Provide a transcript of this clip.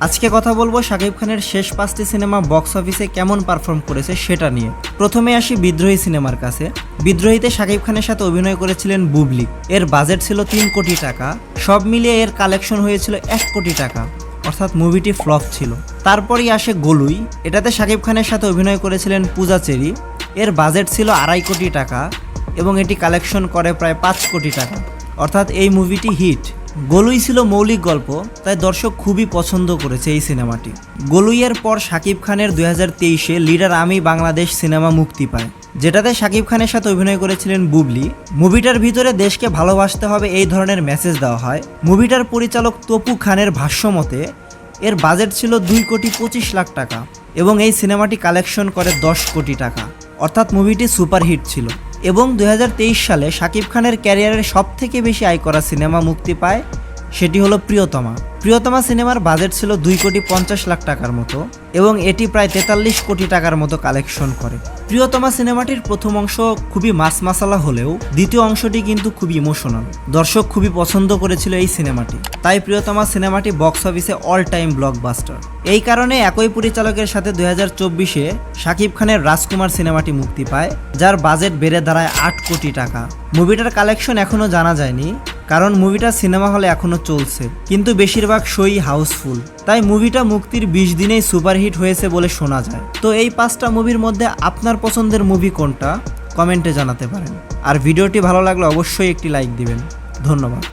আজকে কথা বলব শাকিব খানের শেষ পাঁচটি সিনেমা বক্স অফিসে কেমন পারফর্ম করেছে সেটা নিয়ে। প্রথমে আসি বিদ্রোহী সিনেমার কাছে। বিদ্রোহীতে শাকিব খানের সাথে অভিনয় করেছিলেন বুবলি। এর বাজেট ছিল তিন কোটি টাকা। সব মিলিয়ে এর কালেকশন হয়েছিল এক কোটি টাকা। অর্থাৎ মুভিটি ফ্লপ ছিল। তারপরই আসে গোলুই। এটাতে শাকিব খানের সাথে অভিনয় করেছিলেন পূজা চেরি। এর বাজেট ছিল আড়াই কোটি টাকা এবং এটি কালেকশন করে প্রায় পাঁচ কোটি টাকা। অর্থাৎ এই মুভিটি হিট। গোলুই ছিল মৌলিক গল্প, তাই দর্শক খুবই পছন্দ করেছে এই সিনেমাটি। গোলুইয়ের পর শাকিব খানের দুই হাজার তেইশে লিডার আমি বাংলাদেশ সিনেমা মুক্তি পায়, যেটাতে শাকিব খানের সাথে অভিনয় করেছিলেন বুবলি। মুভিটার ভিতরে দেশকে ভালোবাসতে হবে এই ধরনের মেসেজ দেওয়া হয়। মুভিটার পরিচালক তপু খানের ভাষ্যমতে এর বাজেট ছিল দুই কোটি পঁচিশ লাখ টাকা এবং এই সিনেমাটি কালেকশন করে দশ কোটি টাকা। অর্থাৎ মুভিটি সুপারহিট ছিল। এবং দু হাজার তেইশ সালে শাকিব খানের ক্যারিয়ারের সবথেকে বেশি আয় করা সিনেমা মুক্তি পায় সেটি হলো প্রিয়তমা। প্রিয়তমা সিনেমার বাজেট ছিল দুই কোটি পঞ্চাশ লাখ টাকার মতো এবং এটি প্রায় তেতাল্লিশ কোটি টাকার মতো কালেকশন করে। প্রিয়তমা সিনেমাটির প্রথম অংশ খুবই মাস মাসালা হলেও দ্বিতীয় অংশটি কিন্তু খুবই ইমোশনাল। দর্শক খুবই পছন্দ করেছিল এই সিনেমাটি। তাই প্রিয়তমা সিনেমাটি বক্স অফিসে অল টাইম ব্লকবাস্টার এই কারণে একই পরিচালকের সাথে দুই হাজার চব্বিশে শাকিব খানের রাজকুমার সিনেমাটি মুক্তি পায়, যার বাজেট বেড়ে দাঁড়ায় আট কোটি টাকা। মুভিটার কালেকশন এখনও জানা যায়নি কারণ মুভিটা সিনেমা হলে এখনও চলছে। কিন্তু বেশিরভাগ শোই হাউসফুল। তাই মুভিটা মুক্তির বিশ দিনেই সুপারহিট হয়েছে বলে শোনা যায়। তো এই পাঁচটা মুভির মধ্যে আপনার পছন্দের মুভি কোনটা? কমেন্টে জানাতে পারেন। আর ভিডিওটি ভালো লাগলে অবশ্যই একটি লাইক দিবেন। ধন্যবাদ।